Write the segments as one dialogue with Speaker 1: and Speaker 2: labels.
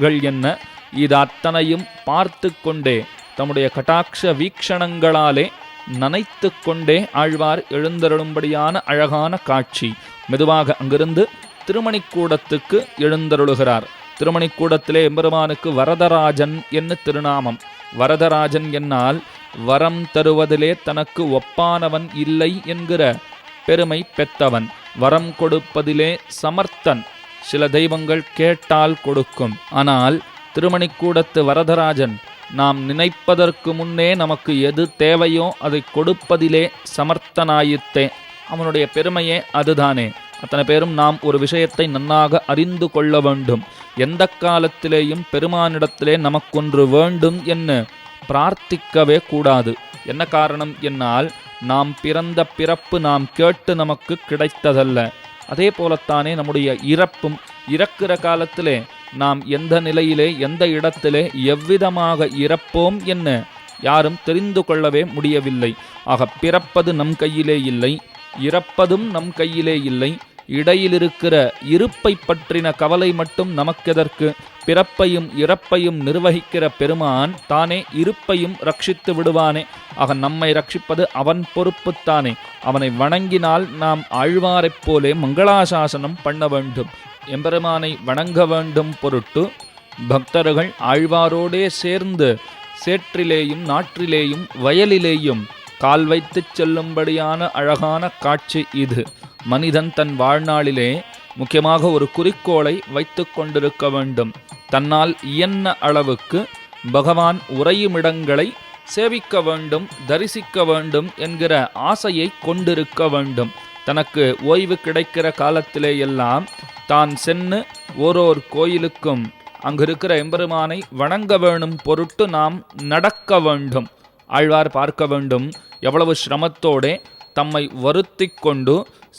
Speaker 1: என்ன? இது அத்தனையும் பார்த்து கொண்டே தம்முடைய கட்டாட்ச வீக்ஷணங்களாலே நனைத்து கொண்டே ஆழ்வார் எழுந்தருளும்படியான அழகான காட்சி. மெதுவாக அங்கிருந்து திருமணிக்கூடத்துக்கு எழுந்தருளுகிறார். திருமணிக்கூடத்திலே எம்பெருமானுக்கு வரதராஜன் என்று திருநாமம். வரதராஜன் என்னால் வரம் தருவதிலே தனக்கு ஒப்பானவன் இல்லை என்கிற பெருமை பெற்றவன். வரம் கொடுப்பதிலே சமர்த்தன். சில தெய்வங்கள் கேட்டால் கொடுக்கும். ஆனால் திருமணிக்கூடத்து வரதராஜன் நாம் நினைப்பதற்கு முன்னே நமக்கு எது தேவையோ அதை கொடுப்பதிலே சமர்த்தனாயித்தே அவனுடைய பெருமையே அதுதானே. அத்தனை பேரும் நாம் ஒரு விஷயத்தை நன்னாக அறிந்து கொள்ள வேண்டும். எந்த காலத்திலேயும் பெருமானிடத்திலே நமக்கொன்று வேண்டும் என்று பிரார்த்திக்கவே கூடாது. என்ன காரணம் என்னால் நாம் பிறந்த பிறப்பு நாம் கேட்டு நமக்கு கிடைத்ததல்ல. அதே போலத்தானே நம்முடைய இறப்பும் இறக்கிற காலத்திலே நாம் எந்த நிலையிலே எந்த இடத்திலே எவ்விதமாக இறப்போம் என்ன யாரும் தெரிந்து கொள்ளவே முடியவில்லை. ஆக பிறப்பது நம் கையிலே இல்லை இறப்பதும் நம் கையிலே இல்லை. இடையிலிருக்கிற இருப்பை பற்றின கவலை மட்டும் நமக்கெதற்கு பிறப்பையும் இறப்பையும் நிர்வகிக்கிற பெருமான் தானே இருப்பையும் ரட்சித்து விடுவானே. ஆக நம்மை ரட்சிப்பது அவன் பொறுப்புத்தானே. அவனை வணங்கினால் நாம் ஆழ்வாரைப் போலே மங்களாசாசனம் பண்ண வேண்டும். எம்பெருமானை வணங்க வேண்டும் பொருட்டு பக்தர்கள் ஆழ்வாரோடே சேர்ந்து சேற்றிலேயும் நாற்றிலேயும் வயலிலேயும் கால் வைத்துச் செல்லும்படியான அழகான காட்சி இது. மனிதன் தன் வாழ்நாளிலே முக்கியமாக ஒரு குறிக்கோளை வைத்து கொண்டிருக்க வேண்டும். தன்னால் இயன்ற அளவுக்கு பகவான் உறையுமிடங்களை சேவிக்க வேண்டும் தரிசிக்க வேண்டும் என்கிற ஆசையை கொண்டிருக்க வேண்டும். தனக்கு ஓய்வு கிடைக்கிற காலத்திலேயெல்லாம் தான் சென்று ஓரோர் கோயிலுக்கும் அங்கு இருக்கிற எம்பெருமானை வணங்க வேணும் பொருட்டு நாம் நடக்க வேண்டும். ஆழ்வார் பார்க்க வேண்டும். எவ்வளவு சிரமத்தோடே தம்மை வருத்தி கொண்டு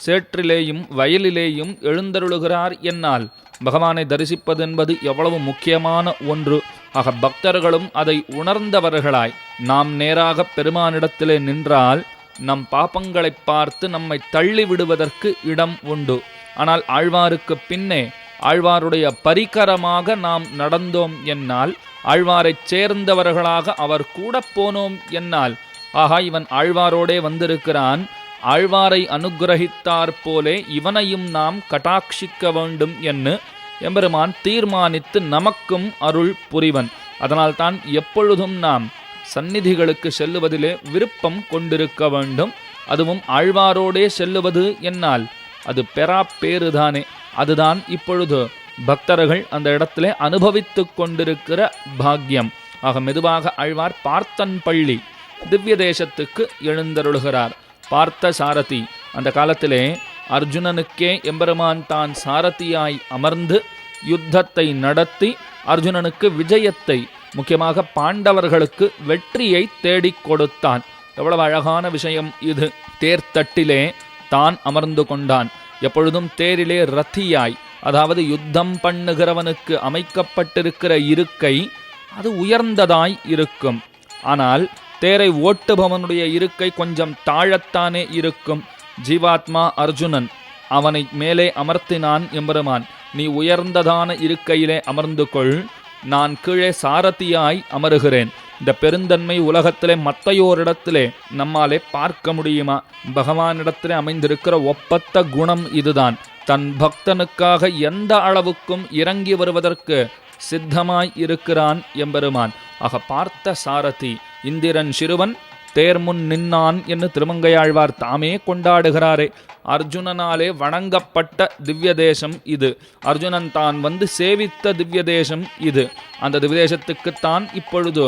Speaker 1: சேற்றிலேயும் வயலிலேயும் எழுந்தருளுகிறார் என்னால். பகவானை தரிசிப்பதென்பது எவ்வளவு முக்கியமான ஒன்று. ஆக பக்தர்களும் அதை உணர்ந்தவர்களாய். நாம் நேராக பெருமானிடத்திலே நின்றால் நம் பாப்பங்களைப் பார்த்து நம்மை தள்ளி விடுவதற்கு இடம் உண்டு. ஆனால் ஆழ்வாருக்கு பின்னே ஆழ்வாருடைய பரிகரமாக நாம் நடந்தோம் என்னால் ஆழ்வாரைச் சேர்ந்தவர்களாக அவர் கூட போனோம் என்னால். ஆகா இவன் ஆழ்வாரோடே வந்திருக்கிறான். ஆழ்வாரை அனுகிரகித்தாற் போலே இவனையும் நாம் கட்டாட்சிக்க வேண்டும் என்று எம்பெருமான் தீர்மானித்து நமக்கும் அருள் புரிவன். அதனால்தான் எப்பொழுதும் நாம் சந்நிதிகளுக்கு செல்லுவதிலே விருப்பம் கொண்டிருக்க வேண்டும். அதுவும் ஆழ்வாரோடே செல்லுவது என்னால். அது பெறா பேறுதானே. அதுதான் இப்பொழுது பக்தர்கள் அந்த இடத்திலே அனுபவித்து கொண்டிருக்கிற பாக்கியம். ஆக மெதுவாக ஆழ்வார் பார்த்தன் பள்ளி திவ்ய தேசத்துக்கு எழுந்தருளுகிறார். பார்த்த சாரதி அந்த காலத்திலே அர்ஜுனனுக்கே எம்பெருமான் தான் சாரதியாய் அமர்ந்து யுத்தத்தை நடத்தி அர்ஜுனனுக்கு விஜயத்தை முக்கியமாக பாண்டவர்களுக்கு வெற்றியை தேடிக் கொடுத்தான். எவ்வளவு அழகான விஷயம் இது. தேர்தட்டிலே தான் அமர்ந்து கொண்டான். எப்பொழுதும் தேரிலே ரத்தியாய் அதாவது யுத்தம் பண்ணுகிறவனுக்கு அமைக்கப்பட்டிருக்கிற இருக்கை அது உயர்ந்ததாய் இருக்கும். ஆனால் தேரை ஓட்டுபவனுடைய இருக்கை கொஞ்சம் தாழத்தானே இருக்கும். ஜீவாத்மா அர்ஜுனன் அவனை மேலே அமர்த்தினான் எம்பெருமான் நீ உயர்ந்ததான இருக்கையிலே அமர்ந்து கொள் நான் கீழே சாரதியாய் அமருகிறேன். இந்த பெருந்தன்மை உலகத்திலே மத்தையோரிடத்திலே நம்மாலே பார்க்க முடியுமா? பகவானிடத்திலே அமைந்திருக்கிற ஒப்பத்த குணம் இதுதான். தன் பக்தனுக்காக எந்த அளவுக்கும் இறங்கி வருவதற்கு சித்தமாய் இருக்கிறான் எம்பெருமான். ஆக பார்த்த சாரதி இந்திரன் சிறுவன் தேர்முன் நின்னான் என்று திருமங்கையாழ்வார் தாமே கொண்டாடுகிறாரே. அர்ஜுனனாலே வணங்கப்பட்ட திவ்ய தேசம் இது. அர்ஜுனன் தான் வந்து சேவித்த திவ்ய தேசம் இது. அந்த திவ்ய தேசத்துக்குத்தான் இப்பொழுது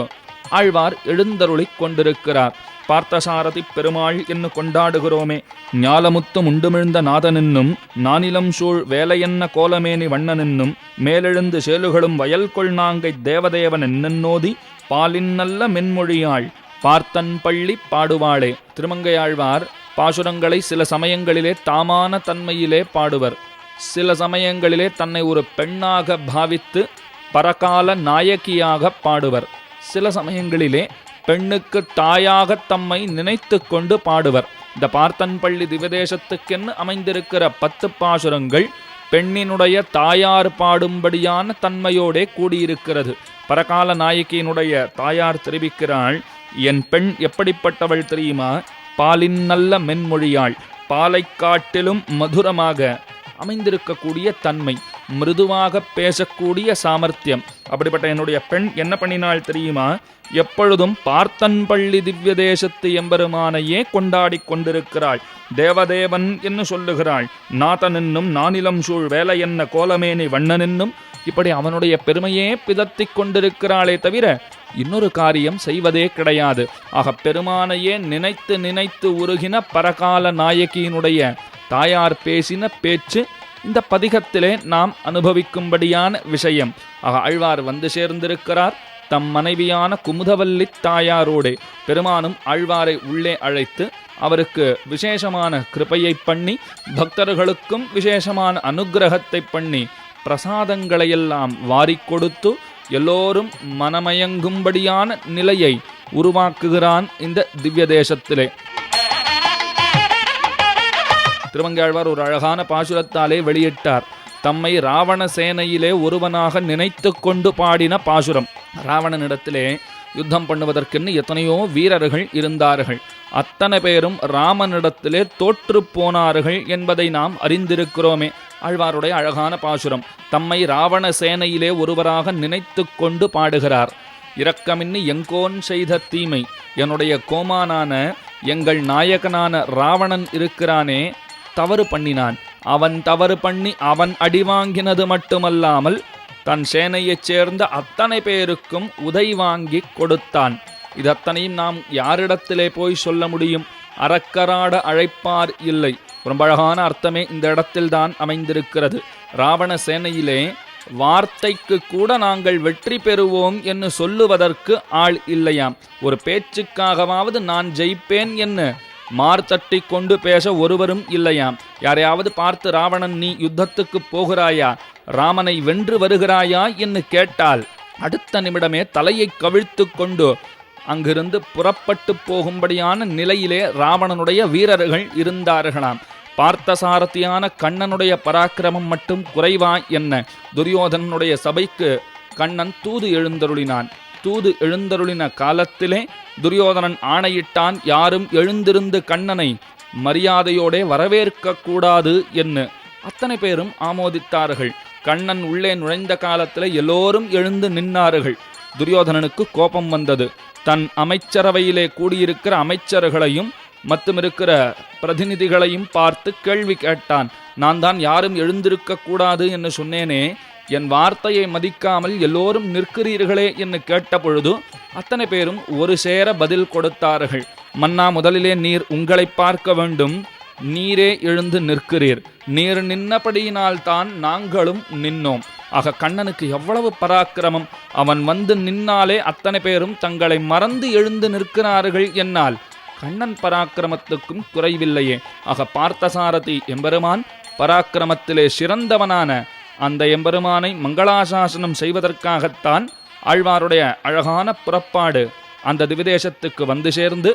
Speaker 1: ஆழ்வார் எழுந்தருளிக் கொண்டிருக்கிறார். பார்த்தசாரதி பெருமாள் என்று கொண்டாடுகிறோமே. ஞாலமுத்தும் முண்டுமிழ்ந்த நாதனென்னும் நானிலம் சூழ் வேலையென்ன கோலமேனி வண்ணனென்னும் மேலெழுந்து சேலுகளும் வயல் கொள்நாங்கை தேவதேவன் என்னன்னோதி பாலின்னல்ல மென்மொழியாள் பார்த்தன் பள்ளி பாடுவாளே. திருமங்கையாழ்வார் பாசுரங்களை சில சமயங்களிலே தாமான தன்மையிலே பாடுவர். சில சமயங்களிலே தன்னை ஒரு பெண்ணாக பாவித்து பரகால நாயகியாக பாடுவர். சில சமயங்களிலே பெண்ணுக்கு தாயாக தம்மை நினைத்து கொண்டு பாடுவர். இந்த பார்த்தன்பள்ளி திவதேசத்துக்கென்னு அமைந்திருக்கிற பத்து பாசுரங்கள் பெண்ணினுடைய தாயார் பாடும்படியான தன்மையோடே கூடியிருக்கிறது. பரகால நாயகியினுடைய தாயார் தெரிவிக்கிறாள் என் பெண் எப்படிப்பட்டவள் தெரியுமா? பாலின் நல்ல மென்மொழியாள் பாலை காட்டிலும் மதுரமாக அமைந்திருக்கக்கூடிய தன்மை. மிருதுவாக பேசக்கூடிய சாமர்த்தியம். அப்படிப்பட்ட என்னுடைய பெண் என்ன பண்ணினாள் தெரியுமா? எப்பொழுதும் பார்த்தன்பள்ளி திவ்ய தேசத்து எம்பெருமானையே கொண்டாடி கொண்டிருக்கிறாள். தேவதேவன் என்று சொல்லுகிறாள். நாதனென்னும் நானிலம் சூழ் வேலை என்ன கோலமேனி வண்ணனென்னும் இப்படி அவனுடைய பெருமையே பிதத்தி கொண்டிருக்கிறாளே தவிர இன்னொரு காரியம் செய்வதே கிடையாது. ஆக பெருமானையே நினைத்து நினைத்து உருகின பரகால நாயகியினுடைய தாயார் பேசின பேச்சு இந்த பதிகத்திலே நாம் அனுபவிக்கும்படியான விஷயம். ஆக ஆழ்வார் வந்து சேர்ந்திருக்கிறார். தம் மனைவியான குமுதவல்லி தாயாரோடே பெருமானும் ஆழ்வாரை உள்ளே அழைத்து அவருக்கு விசேஷமான கிருப்பையை பண்ணி பக்தர்களுக்கும் விசேஷமான அனுகிரகத்தை பண்ணி பிரசாதங்களையெல்லாம் வாரிக் கொடுத்து எல்லோரும் மனமயங்கும்படியான நிலையை உருவாக்குகிறான் இந்த திவ்ய தேசத்திலே திருமங்காழ்வார் ஒரு அழகான பாசுரத்தாலே வெளியிட்டார். தம்மை ராவண சேனையிலே ஒருவனாக நினைத்து கொண்டு பாடின பாசுரம். ராவணனிடத்திலே யுத்தம் பண்ணுவதற்கென்னு எத்தனையோ வீரர்கள் இருந்தார்கள். அத்தனை பேரும் ராமனிடத்திலே தோற்று போனார்கள் என்பதை நாம் அறிந்திருக்கிறோமே. ஆழ்வாருடைய அழகான பாசுரம். தம்மை ராவண சேனையிலே ஒருவராக நினைத்து கொண்டு பாடுகிறார். இரக்கமின்னி எங்கோன் செய்த தீமை. என்னுடைய கோமானான எங்கள் நாயகனான ராவணன் இருக்கிறானே தவறு பண்ணினான். அவன் தவறு பண்ணி அவன் அடி வாங்கினது மட்டுமல்லாமல் தன் சேனையைச் சேர்ந்த அத்தனை பேருக்கும் உதை வாங்கி கொடுத்தான். இதத்தனையும் நாம் யாரிடத்திலே போய் சொல்ல முடியும்? அறக்கராட அழைப்பார் இல்லை. ரொம்ப அழகான அர்த்தமே இந்த இடத்தில்தான் அமைந்திருக்கிறது. ராவண சேனையிலே வார்த்தைக்கு கூட நாங்கள் வெற்றி பெறுவோம் என்று சொல்லுவதற்கு ஆள் இல்லையாம். ஒரு பேச்சுக்காகவாவது நான் ஜெயிப்பேன் என்ன? மார்த்தட்டி கொண்டு பேச ஒருவரும் இல்லையாம். யாரையாவது பார்த்து ராவணன் நீ யுத்தத்துக்கு போகிறாயா? ராமனை வென்று வருகிறாயா என்று கேட்டால் அடுத்த நிமிடமே தலையை கவிழ்த்து கொண்டு அங்கிருந்து புறப்பட்டு போகும்படியான நிலையிலே ராவணனுடைய வீரர்கள் இருந்தார்களாம். பார்த்தசாரத்தியான கண்ணனுடைய பராக்கிரமம் மட்டும் குறைவா என்ன? துரியோதனனுடைய சபைக்கு கண்ணன் தூது எழுந்தருளினான். தூது எழுந்தருளின காலத்திலே துரியோதனன் ஆணையிட்டான் யாரும் எழுந்திருந்து கண்ணனை மரியாதையோடே வரவேற்க கூடாது என்று. அத்தனை பேரும் ஆமோதித்தார்கள். கண்ணன் உள்ளே நுழைந்த காலத்தில் எல்லோரும் எழுந்து நின்னார்கள். துரியோதனனுக்கு கோபம் வந்தது. தன் அமைச்சரவையிலே கூடியிருக்கிற அமைச்சர்களையும் மற்றும் இருக்கிற பிரதிநிதிகளையும் பார்த்து கேள்வி கேட்டான். நான் தான் யாரும் எழுந்திருக்க கூடாது என்று சொன்னேனே என் வார்த்தையை மதிக்காமல் எல்லோரும் நிற்கிறீர்களே என்று கேட்டபொழுது அத்தனை பேரும் ஒரு சேர பதில் கொடுத்தார்கள். மன்னா முதலிலே நீர் உங்களை பார்க்க வேண்டும். நீரே எழுந்து நிற்கிறீர். நீர் நின்னபடியினால்தான் நாங்களும் நின்னோம். ஆக கண்ணனுக்கு எவ்வளவு பராக்கிரமம். அவன் வந்து நின்னாலே அத்தனை பேரும் தங்களை மறந்து எழுந்து நிற்கிறார்கள் என்னால். கண்ணன் பராக்கிரமத்துக்கும் குறைவில்லையே. ஆக பார்த்தசாரதி எம்பெருமான் பராக்கிரமத்திலே சிறந்தவனான அந்த எம்பெருமானை மங்களாசாசனம் செய்வதற்காகத்தான் ஆழ்வாருடைய அழகான புறப்பாடு அந்த திவிதேசத்துக்கு வந்து சேர்ந்து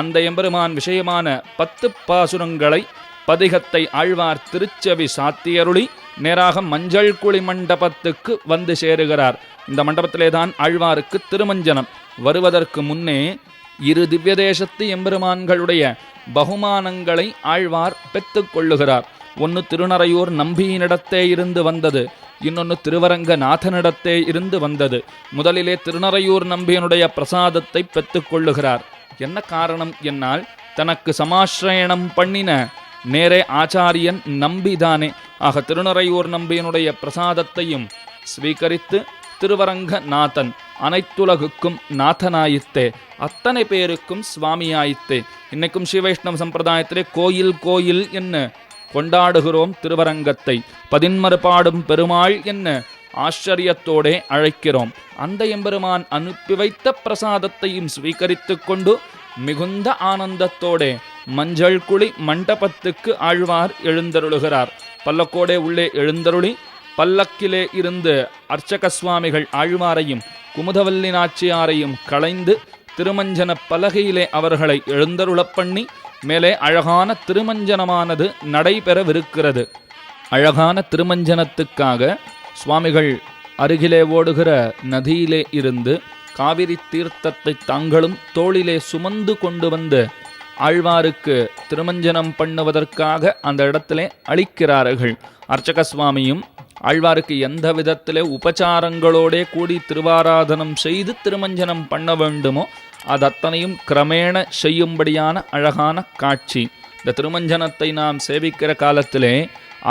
Speaker 1: அந்த எம்பெருமான் விஷயமான பத்து பாசுரங்களை பதிகத்தை ஆழ்வார் திருச்செவி சாத்தியருளி நேராக மஞ்சள் குழி மண்டபத்துக்கு வந்து சேருகிறார். இந்த மண்டபத்திலே தான் ஆழ்வாருக்கு திருமஞ்சனம். வருவதற்கு முன்னே இரு திவ்யதேசத்து எம்பெருமான்களுடைய பகுமானங்களை ஆழ்வார் பெற்றுக் கொள்ளுகிறார். ஒன்று திருநறையூர் நம்பியினிடத்தே இருந்து வந்தது. இன்னொன்று திருவரங்க நாதனிடத்தே இருந்து வந்தது. முதலிலே திருநறையூர் நம்பியனுடைய பிரசாதத்தை பெற்றுக்கொள்ளுகிறார் என்ன காரணம் என்னால்? தனக்கு சமாசிரயணம் பண்ணின நேரே ஆச்சாரியன் நம்பிதானே. ஆக திருநறையூர் நம்பியனுடைய பிரசாதத்தையும் ஸ்வீகரித்து திருவரங்க நாதன் அனைத்துலகுக்கும் நாதனாயித்தே அத்தனை பேருக்கும் சுவாமியாயித்தே இன்னைக்கும் ஸ்ரீவைஷ்ணவ சம்பிரதாயத்திலே கோயில் கோயில் என்ன கொண்டாடுகிறோம் திருவரங்கத்தை. பதின்மறுபாடும் பெருமாள் என்ன ஆச்சரியத்தோடே அழைக்கிறோம். அந்த எம்பெருமான் அனுப்பி வைத்த பிரசாதத்தையும் ஸ்வீகரித்து கொண்டு மிகுந்த ஆனந்தத்தோடே மஞ்சள் குழி மண்டபத்துக்கு ஆழ்வார் எழுந்தருளுகிறார். பல்லக்கோடே உள்ளே எழுந்தருளி பல்லக்கிலே இருந்து அர்ச்சக சுவாமிகள் ஆழ்வாரையும் குமுதவல்லி நாச்சியாரையும் களைந்து திருமஞ்சன பலகையிலே அவர்களை எழுந்தருளப் பண்ணி மேலே அழகான திருமஞ்சனமானது நடைபெறவிருக்கிறது. அழகான திருமஞ்சனத்துக்காக சுவாமிகள் அருகிலே ஓடுகிற நதியிலே இருந்து காவிரி தீர்த்தத்தை தாங்களும் தோளிலே சுமந்து கொண்டு வந்து ஆழ்வாருக்கு திருமஞ்சனம் பண்ணுவதற்காக அந்த இடத்திலே அளிக்கிறார்கள். அர்ச்சக சுவாமியும் ஆழ்வாருக்கு எந்த விதத்திலே உபச்சாரங்களோடே கூடி திருவாராதனம் செய்து திருமஞ்சனம் பண்ண வேண்டுமோ அது அத்தனையும் கிரமேண செய்யும்படியான அழகான காட்சி. இந்த திருமஞ்சனத்தை நாம் சேவிக்கிற காலத்திலே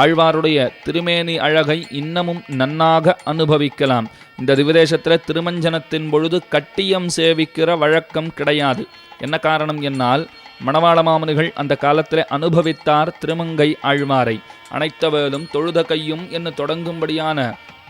Speaker 1: ஆழ்வாருடைய திருமேனி அழகை இன்னமும் நன்னாக அனுபவிக்கலாம். இந்த திவிதேசத்தில் திருமஞ்சனத்தின் பொழுது கட்டியம் சேவிக்கிற வழக்கம் கிடையாது. என்ன காரணம் என்னால்? மணவாள மாமனிகள் அந்த காலத்தில் அனுபவித்தார் திருமங்கை ஆழ்வாரை. அனைத்தவேலும் தொழுத கையும் என்று தொடங்கும்படியான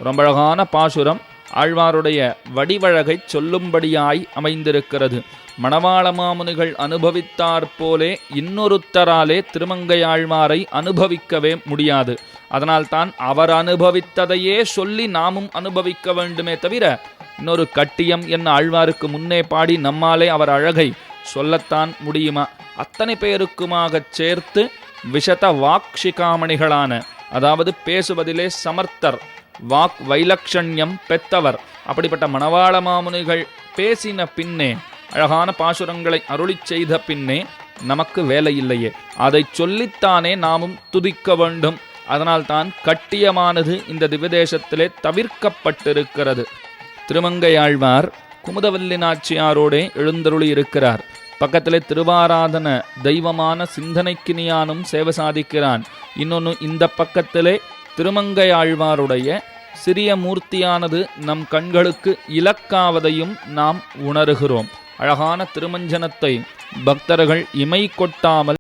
Speaker 1: ரொம்ப அழகான பாசுரம் ஆழ்வாருடைய வடிவழகை சொல்லும்படியாய் அமைந்திருக்கிறது. மணவாள மாமுனிகள் அனுபவித்தார் போலே இன்னொருத்தராலே திருமங்கை ஆழ்வாரை அனுபவிக்கவே முடியாது. அதனால்தான் அவர் அனுபவித்ததையே சொல்லி நாமும் அனுபவிக்க வேண்டுமே தவிர இன்னொரு கட்டியம் என்ன ஆழ்வாருக்கு முன்னே பாடி நம்மாலே அவர் அழகை சொல்லத்தான் முடியுமா? அத்தனை பேருக்குமாகச் சேர்த்து விஷத வாக்ஷிகாமணிகளான அதாவது பேசுவதிலே சமர்த்தர் வாக் வைலக்ஷண்யம் பெத்தவர். அப்படிப்பட்ட மணவாள மாமுனிகள் பேசின பின்னே அழகான பாசுரங்களை அருளிச் செய்த பின்னே நமக்கு வேலை இல்லையே அதை சொல்லித்தானே நாமும் துதிக்க வேண்டும். அதனால்தான் கட்டியமானது இந்த திவ்யதேசத்திலே தவிர்க்கப்பட்டிருக்கிறது. திருமங்கையாழ்வார் குமுதவல்லி நாச்சியாரோடே எழுந்தருளி இருக்கிறார். பக்கத்திலே திருவாராதன தெய்வமான சிந்தனைக்கினியானும் சேவை சாதிக்கிறான். இன்னொன்று இந்த பக்கத்திலே திருமங்கை ஆழ்வாருடைய சிறிய மூர்த்தியானது நம் கண்களுக்கு இலக்காவதையும் நாம் உணர்கிறோம். அழகான திருமஞ்சனத்தை பக்தர்கள் இமை கொட்டாமல்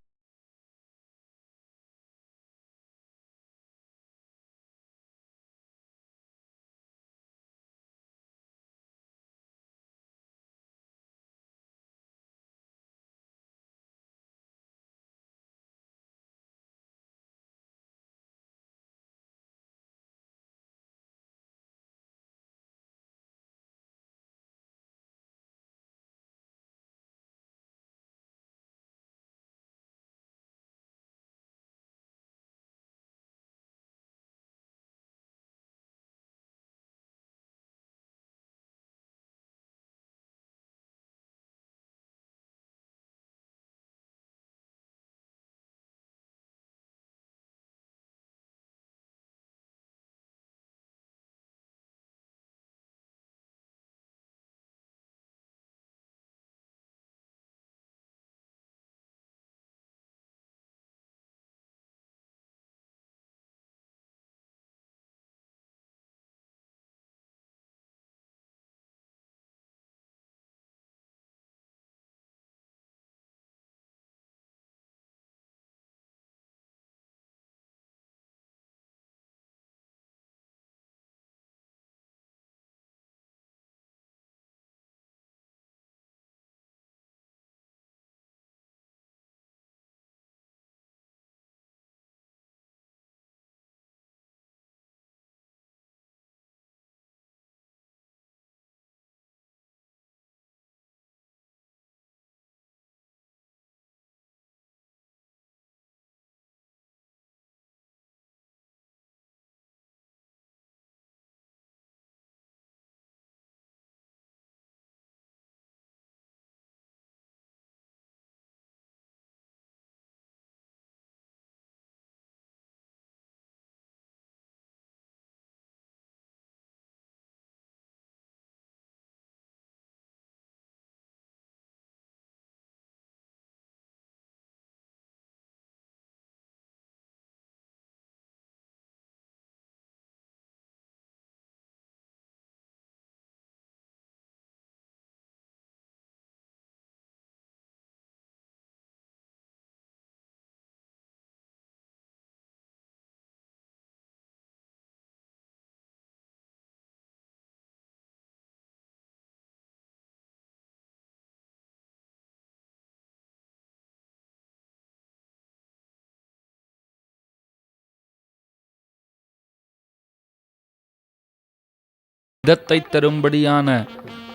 Speaker 1: இதத்தை தரும்படியான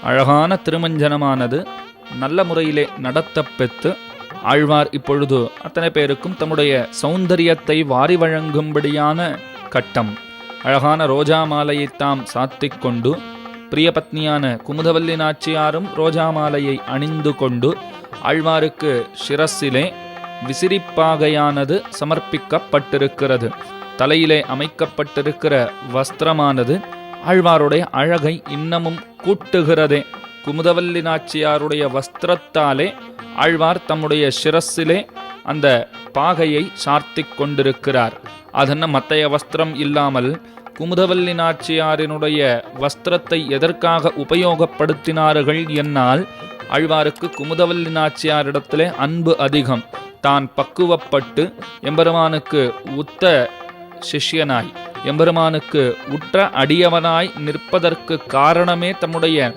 Speaker 1: அழகான திருமஞ்சனமானது நல்ல முறையிலே நடத்தப்பெற்று ஆழ்வார் இப்பொழுது அத்தனை பேருக்கும் தம்முடைய சௌந்தரியத்தை வாரி வழங்கும்படியான கட்டம். அழகான ரோஜா மாலையை தாம் சாத்திக் கொண்டு பிரியபத்னியான குமுதவல்லி நாச்சியாரும் ரோஜா மாலையை அணிந்து கொண்டு ஆழ்வாருக்கு சிரசிலே விசிறிப்பாகையானது சமர்ப்பிக்கப்பட்டிருக்கிறது. தலையிலே அமைக்கப்பட்டிருக்கிற வஸ்திரமானது ஆழ்வாருடைய அழகை இன்னமும் கூட்டுகிறதே. குமுதவல்லி நாச்சியாருடைய வஸ்திரத்தாலே ஆழ்வார் தம்முடைய சிரஸிலே அந்த பாகையை சார்த்திக் கொண்டிருக்கிறார். அதென்ன மத்தைய வஸ்திரம் இல்லாமல் குமுதவல்லி நாச்சியாரினுடைய வஸ்திரத்தை எதற்காக உபயோகப்படுத்தினார்கள் என்னால் ஆழ்வாருக்கு குமுதவல்லி நாச்சியாரிடத்திலே அன்பு அதிகம். தான் பக்குவப்பட்டு எம்பெருமானுக்கு உத்த சிஷ்யனாய். எம்பெருமானுக்கு உற்ற அடியவனாய் நிற்பதற்கு காரணமே தம்முடைய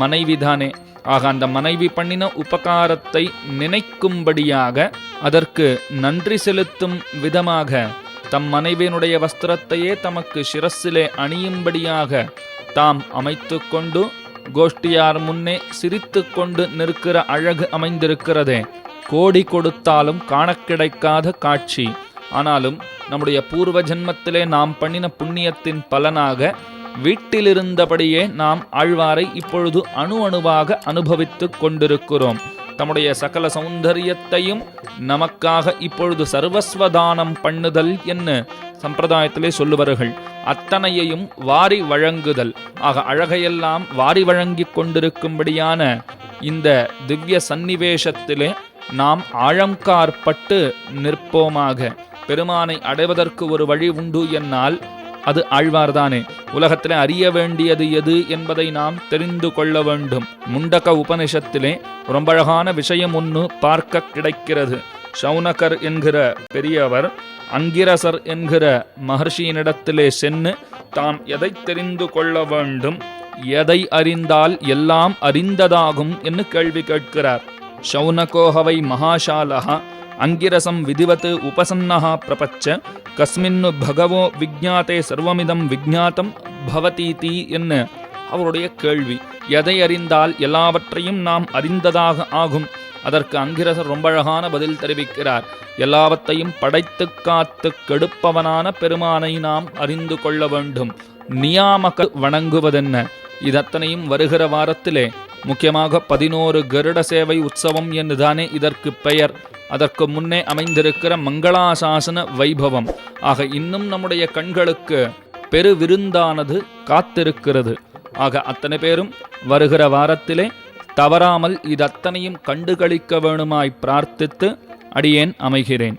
Speaker 1: மனைவிதானே. ஆக அந்த மனைவி பண்ணின உபகாரத்தை நினைக்கும்படியாக அதற்கு நன்றி செலுத்தும் விதமாக தம் மனைவியினுடைய வஸ்திரத்தையே தமக்கு சிரசிலே அணியும்படியாக தாம் அமைத்து கொண்டு கோஷ்டியார் முன்னே சிரித்து கொண்டு நிற்கிற அழகு அமைந்திருக்கிறதே. கோடி கொடுத்தாலும் காண கிடைக்காத காட்சி. ஆனாலும் நம்முடைய பூர்வ ஜென்மத்திலே நாம் பண்ணின புண்ணியத்தின் பலனாக வீட்டிலிருந்தபடியே நாம் ஆழ்வாரை இப்பொழுது அணு அணுவாக அனுபவித்துக் கொண்டிருக்கிறோம். தம்முடைய சகல சௌந்தரியத்தையும் நமக்காக இப்பொழுது சர்வஸ்வதானம் பண்ணுதல் என்ன சம்பிரதாயத்திலே சொல்லுவார்கள். அத்தனையையும் வாரி வழங்குதல். ஆக அழகையெல்லாம் வாரி வழங்கிக் கொண்டிருக்கும்படியான இந்த திவ்ய சந்நிவேஷத்திலே நாம் ஆழங்காற்பட்டு நிற்போமாக. பெருமானை அடைவதற்கு ஒரு வழி உண்டு என்னால் அது ஆழ்வார்தானே. உலகத்திலே அறிய வேண்டியது எது என்பதை நாம் தெரிந்து கொள்ள வேண்டும். முண்டக உபனிஷத்திலே ரொம்ப அழகான விஷயம் ஒன்று பார்க்க கிடைக்கிறது. சௌனகர் என்கிற பெரியவர் அங்கிரசர் என்கிற மகர்ஷியினிடத்திலே சென்று தாம் எதை தெரிந்து கொள்ள வேண்டும் எதை அறிந்தால் எல்லாம் அறிந்ததாகும் என்று கேள்வி கேட்கிறார். சௌனகோஹவை மகாசாலகா அங்கிரசம் விதிவத் உபசன்னஹா பிரபச்ச கஸ்மின்னு பகவோ விஜாத்தே சர்வமிதம் விஜாத்தம் பவதீதி என்ன? அவருடைய கேள்வி எதை அறிந்தால் எல்லாவற்றையும் நாம் அறிந்ததாக ஆகும். அதற்கு அங்கிரசர் ரொம்ப அழகான பதில் தெரிவிக்கிறார். எல்லாவற்றையும் படைத்து காத்து கெடுப்பவனான பெருமானை நாம் அறிந்து கொள்ள வேண்டும். நியாமக வணங்குவதென்ன? இதத்தனையும் வருகிற வாரத்திலே முக்கியமாக பதினோரு கருட சேவை உற்சவம் என்றுதானே இதற்கு பெயர். அதற்கு முன்னே அமைந்திருக்கிற மங்களாசாசன வைபவம். ஆக இன்னும் நம்முடைய கண்களுக்கு பெரு விருந்தானது காத்திருக்கிறது. ஆக அத்தனை பேரும் வருகிற வாரத்திலே தவறாமல் இதத்தனையும் கண்டுகளிக்க வேணுமாய் பிரார்த்தித்து அடியேன் அமைகிறேன்.